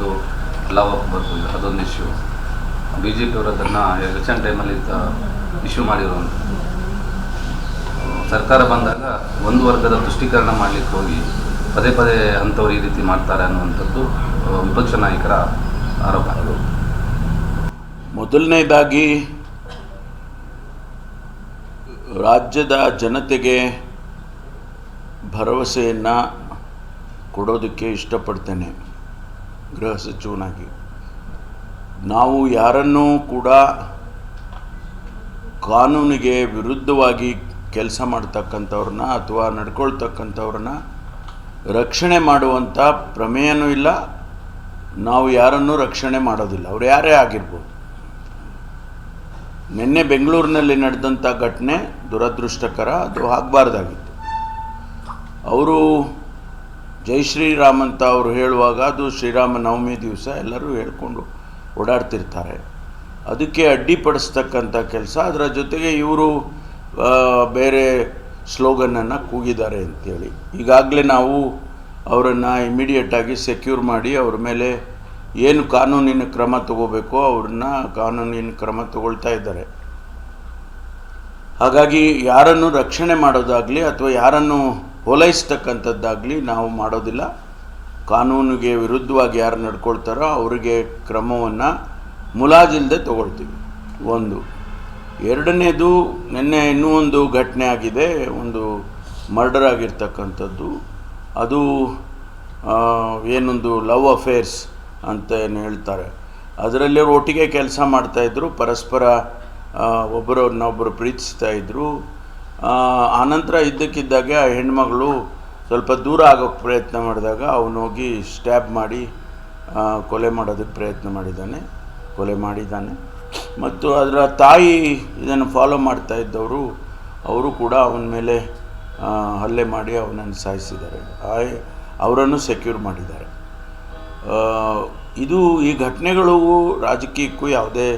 ಮಾಡಿದ್ದು ಲವ್ ಹಾಕ್ಬೇಕು ಅದೊಂದು ಇಶ್ಯೂ ಬಿ ಜೆ ಪಿಯವರು ಅದನ್ನು ಎಲೆಕ್ಷನ್ ಟೈಮಲ್ಲಿ ಇಶ್ಯೂ ಮಾಡಿರುವಂಥದ್ದು ಸರ್ಕಾರ ಬಂದಾಗ ಒಂದು ವರ್ಗದ ತುಷ್ಟೀಕರಣ ಮಾಡಲಿಕ್ಕೆ ಹೋಗಿ ಪದೇ ಪದೇ ಅಂಥವ್ರು ಈ ರೀತಿ ಮಾಡ್ತಾರೆ ಅನ್ನುವಂಥದ್ದು ವಿಪಕ್ಷ ನಾಯಕರ ಆರೋಪ. ಮೊದಲನೇದಾಗಿ ರಾಜ್ಯದ ಜನತೆಗೆ ಭರವಸೆಯನ್ನು ಕೊಡೋದಕ್ಕೆ ಇಷ್ಟಪಡ್ತೇನೆ. ಗೃಹ ಸಚಿವನಾಗಿ. ನಾವು ಯಾರನ್ನೂ ಕೂಡ ಕಾನೂನಿಗೆ ವಿರುದ್ಧವಾಗಿ ಕೆಲಸ ಮಾಡ್ತಕ್ಕಂಥವ್ರನ್ನ ಅಥವಾ ನಡ್ಕೊಳ್ತಕ್ಕಂಥವ್ರನ್ನ ರಕ್ಷಣೆ ಮಾಡುವಂಥ ಪ್ರಮೇಯನೂ ಇಲ್ಲ. ನಾವು ಯಾರನ್ನೂ ರಕ್ಷಣೆ ಮಾಡೋದಿಲ್ಲ. ಅವ್ರು ಯಾರೇ ಆಗಿರ್ಬೋದು. ನಿನ್ನೆ ಬೆಂಗಳೂರಿನಲ್ಲಿ ನಡೆದಂಥ ಘಟನೆ ದುರದೃಷ್ಟಕರ. ಅದು ಆಗಬಾರ್ದಾಗಿತ್ತು. ಅವರು ಜೈ ಶ್ರೀರಾಮ್ ಅಂತ ಅವರು ಹೇಳುವಾಗ ಅದು ಶ್ರೀರಾಮ ನವಮಿ ದಿವಸ ಎಲ್ಲರೂ ಹೇಳ್ಕೊಂಡು ಓಡಾಡ್ತಿರ್ತಾರೆ. ಅದಕ್ಕೆ ಅಡ್ಡಿಪಡಿಸ್ತಕ್ಕಂಥ ಕೆಲಸ. ಅದರ ಜೊತೆಗೆ ಇವರು ಬೇರೆ ಸ್ಲೋಗನನ್ನು ಕೂಗಿದ್ದಾರೆ ಅಂತೇಳಿ. ಈಗಾಗಲೇ ನಾವು ಅವರನ್ನು ಇಮಿಡಿಯೇಟಾಗಿ ಸೆಕ್ಯೂರ್ ಮಾಡಿ ಅವ್ರ ಮೇಲೆ ಏನು ಕಾನೂನಿನ ಕ್ರಮ ತಗೋಬೇಕೋ ಅವ್ರನ್ನ ಕಾನೂನಿನ ಕ್ರಮ ತಗೊಳ್ತಾ ಇದ್ದಾರೆ. ಹಾಗಾಗಿ ಯಾರನ್ನು ರಕ್ಷಣೆ ಮಾಡೋದಾಗಲಿ ಅಥವಾ ಯಾರನ್ನು ಓಲೈಸ್ತಕ್ಕಂಥದ್ದಾಗಲಿ ನಾವು ಮಾಡೋದಿಲ್ಲ. ಕಾನೂನಿಗೆ ವಿರುದ್ಧವಾಗಿ ಯಾರು ನಡ್ಕೊಳ್ತಾರೋ ಅವರಿಗೆ ಕ್ರಮವನ್ನು ಮುಲಾಜಿಲ್ಲದೆ ತಗೊಳ್ತೀವಿ. ಒಂದು. ಎರಡನೇದು, ನಿನ್ನೆ ಇನ್ನೂ ಒಂದು ಘಟನೆ ಆಗಿದೆ, ಒಂದು ಮರ್ಡರ್ ಆಗಿರ್ತಕ್ಕಂಥದ್ದು. ಅದು ಏನೊಂದು ಲವ್ ಅಫೇರ್ಸ್ ಅಂತ ಏನು ಹೇಳ್ತಾರೆ. ಅದರಲ್ಲಿ ಒಟ್ಟಿಗೆ ಕೆಲಸ ಮಾಡ್ತಾಯಿದ್ರು ಪರಸ್ಪರ ಒಬ್ಬರನ್ನೊಬ್ಬರು ಪ್ರೀತಿಸ್ತಾ ಇದ್ದರು ಆನಂತರ ಇದ್ದಕ್ಕಿದ್ದಾಗೆ ಆ ಹೆಣ್ಮಗಳು ಸ್ವಲ್ಪ ದೂರ ಆಗೋಕ್ಕೆ ಪ್ರಯತ್ನ ಮಾಡಿದಾಗ ಅವನೋಗಿ ಸ್ಟ್ಯಾಬ್ ಮಾಡಿ ಕೊಲೆ ಮಾಡೋದಕ್ಕೆ ಪ್ರಯತ್ನ ಮಾಡಿದ್ದಾನೆ, ಕೊಲೆ ಮಾಡಿದ್ದಾನೆ. ಮತ್ತು ಅದರ ತಾಯಿ ಇದನ್ನು ಫಾಲೋ ಮಾಡ್ತಾ ಇದ್ದವರು, ಅವರು ಕೂಡ ಅವನ ಮೇಲೆ ಹಲ್ಲೆ ಮಾಡಿ ಅವನನ್ನು ಸಾಯಿಸಿದ್ದಾರೆ. ಅವರನ್ನು ಸೆಕ್ಯೂರ್ ಮಾಡಿದ್ದಾರೆ. ಇದು ಈ ಘಟನೆಗಳು ರಾಜಕೀಯಕ್ಕೂ ಯಾವುದೇ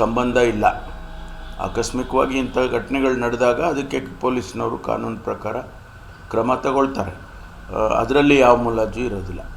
ಸಂಬಂಧ ಇಲ್ಲ. ಆಕಸ್ಮಿಕವಾಗಿ ಇಂಥ ಘಟನೆಗಳು ನಡೆದಾಗ ಅದಕ್ಕೆ ಪೊಲೀಸ್ನವರು ಕಾನೂನು ಪ್ರಕಾರ ಕ್ರಮ ತಗೊಳ್ತಾರೆ. ಅದರಲ್ಲಿ ಯಾವ ಮುಲಾಜು ಇರೋದಿಲ್ಲ.